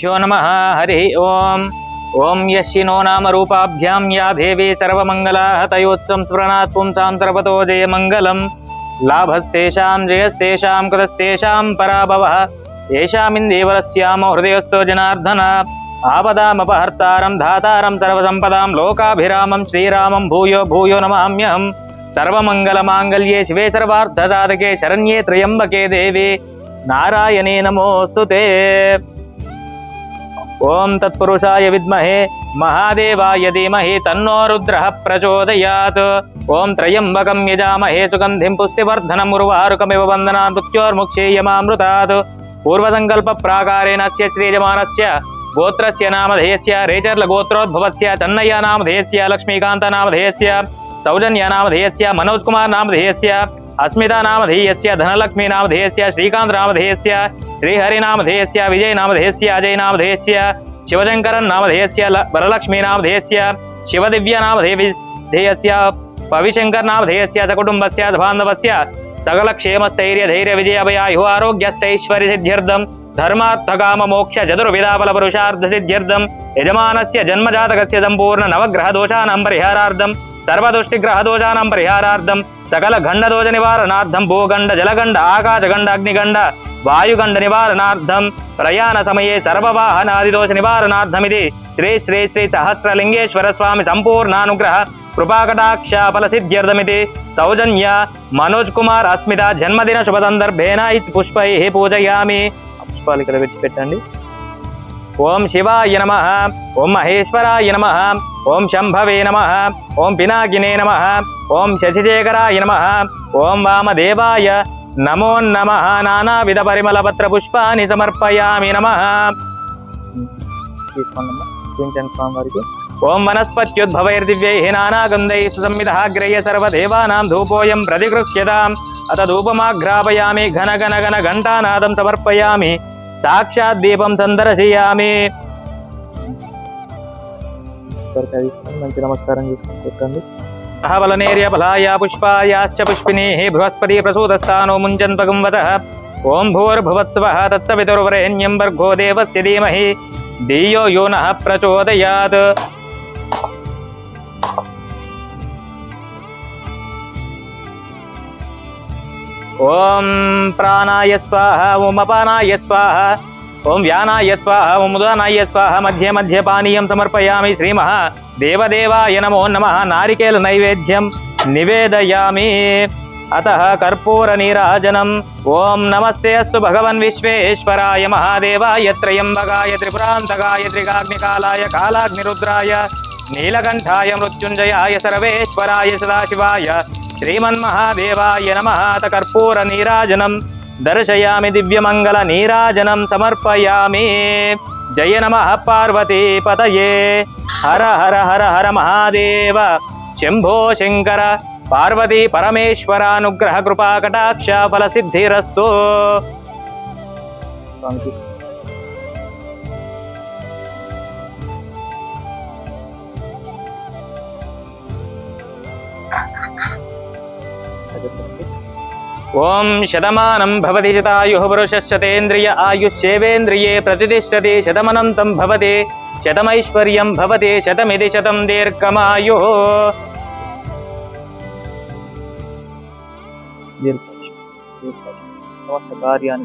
श्रीगुरुभ्यो नमः हरिः ओम् ॐ यशिनो नाम रूपाभ्यां या देवी सर्वमङ्गलाः तयोत्सं स्मरणात् पुंसां सर्वतो जयमङ्गलं लाभस्तेषां जयस्तेषां कृतस्तेषां पराभवः येषामिन्देवलस्यामो हृदयस्थो जनार्दन आपदामपहर्तारं धातारं सर्वसम्पदां लोकाभिरामं श्रीरामं भूयो भूयो नमाम्यहं सर्वमङ्गलमाङ्गल्ये शिवे सर्वार्थसाधके शरण्ये त्र्यम्बके देवे नारायणे नमोऽस्तु ते ओम तत्पुरुषाय विद्महे महादेवाय धीमहि तन्नो रुद्रः प्रचोदयात्। ओम त्रयंबकं यजामहे सुगन्धिं पुष्टिवर्धनम् उर्वारुकमिव वन्दना मृत्योर्मुक्षेयमामृतात्। पूर्वसङ्कल्पप्राकारेण अस्य श्रीयमानस्य गोत्रस्य नामधेयस्य, रेचर्लगोत्रोद्भवस्य, चन्नय्या नामधेयस्य लक्ष्मीकान्तनामधेयस्य सौजन्या नामधेयस्य मनोजकुमार नामधेयस्य अस्मिता नामधेयस्य धनलक्ष्मी नामधेयस्य श्रीकांत नामधेयस्य श्रीहरि नामधेयस्य विजय नामधेयस्य अजय नामधेयस्य शिवशंकरन नामधेयस्य वरलक्ष्मी नामधेयस्य शिवदिव्या नामधेयस्य पविशंकर नामधेयस्य सकुटुम्बस्य बान्धवस्य सकलक्षेमस्थैर्यधैर्यविजय सिद्ध्यर्द आरोग्यस्थैश्वर्यसिद्ध्यर्थं धर्मार्थकाममोक्ष चतुर्विधाफलपुरुषार्थसिद्ध्यर्थं यजमानस्य जन्मजातकस्य सम्पूर्णनवग्रहदोषाणां परिहारार्थं అభయాయు పరిహారార్థం సర్వదుష్టిగ్రహ దోషానాం పరిహారార్థం సకల గండ దోష నివారణార్థం భూగండ జలగండ ఆకాశగండ అగ్నిగండ వాయుగండ నివారణార్థం ప్రయాణ సమయే సర్వవాహనాది దోష నివారణార్థమిది శ్రీ శ్రీ శ్రీ సహస్రలింగేశ్వర స్వామి సంపూర్ణానుగ్రహ కృపాకటాక్షాఫల సిద్ధ్యర్థమితి సౌజన్య మనోజ్ కుమార్ అస్మిత జన్మదిన శుభ సందర్భేన పుష్పై పూజయామి. పుష్పాలు ఇక్కడ పెట్టండి. ఓం శివాయ నమ ఓం మహేశ్వరాయ నమ ఓం శంభవే నమ ఓం పినాకినే నమ ఓం శశిశేఖరాయ నమ ఓం వామదేవాయ నమో నమ నానావిధ పరిమళ పత్ర పుష్పాన్ని సమర్పయామి నమ. తీసుకోండి ఓం వనస్పత్యుద్భవైర్దివ్యై నానాగంధై సుసంవిధాగ్రయ్య సర్వదేవానాం ధూపోయం ప్రతిగృహ్యతాం అత ధూపమాఘ్రాపయామి ఘన ఘన ఘన ఘంటానాదం సమర్పయామి సాక్షాత్ దీపం సందర్శయామి. మంచి నమస్కారం చేసుకుని కొట్టండి బలనేర్య బలాయ పుష్పాయాశ్చ పుష్పిణీ బృహస్పతి ప్రసూతస్థానో ముంచన్పగం వద ఓం భూర్భువత్సవ తత్సవితుర్వరేణ్యం భర్గో దేవస్య ధీమహి. ధియో యో నః ప్రచోదయాత్ ఓం ప్రాణాయ స్వాహ ఓం అపానాయ స్వాహ ఓం వ్యానాయ స్వాహ ఓం ఉదానాయ స్వాహ మధ్య మధ్య పానీయం సమర్పయామి శ్రీమహ దేవదేవాయ నమో నమ నారికేల నైవేద్యం నివేదయామి. అత కర్పూర నీరాజనం ఓం నమస్తే అస్తు భగవన్ విశ్వేశ్వరాయ మహాదేవాయ త్రయంబగాయ త్రిపురాంతకాయ త్రిగాగ్నికాలాయ కాలాగ్నిరుద్రాయ నీలకంఠాయ మృత్యుంజయాయ సర్వేశ్వరాయ సదాశివాయ శ్రీమన్మహాదేవాయ నమ. అత కర్పూర నీరాజనం దర్శయామి దివ్యమంగళ నీరాజనం సమర్పయామి. జయ నమ పార్వతీ పతయే. హర హర హర హర మహాదేవ. శంభో శంకర. పార్వతీ పరమేశ్వరానుగ్రహ కృపా కటాక్ష ఫల సిద్ధిరస్తు. ఓం శతమానం భవతి శతాయు పురుషశతేంద్రియ ఆయుష్యేవేంద్రియే ప్రతిష్టతి శతమనంతం భవతి శతమైశ్వర్యం భవతి శతమిది శతం దీర్ఘమాయు. दीर्घ दीर्घ समस्त कार्याणि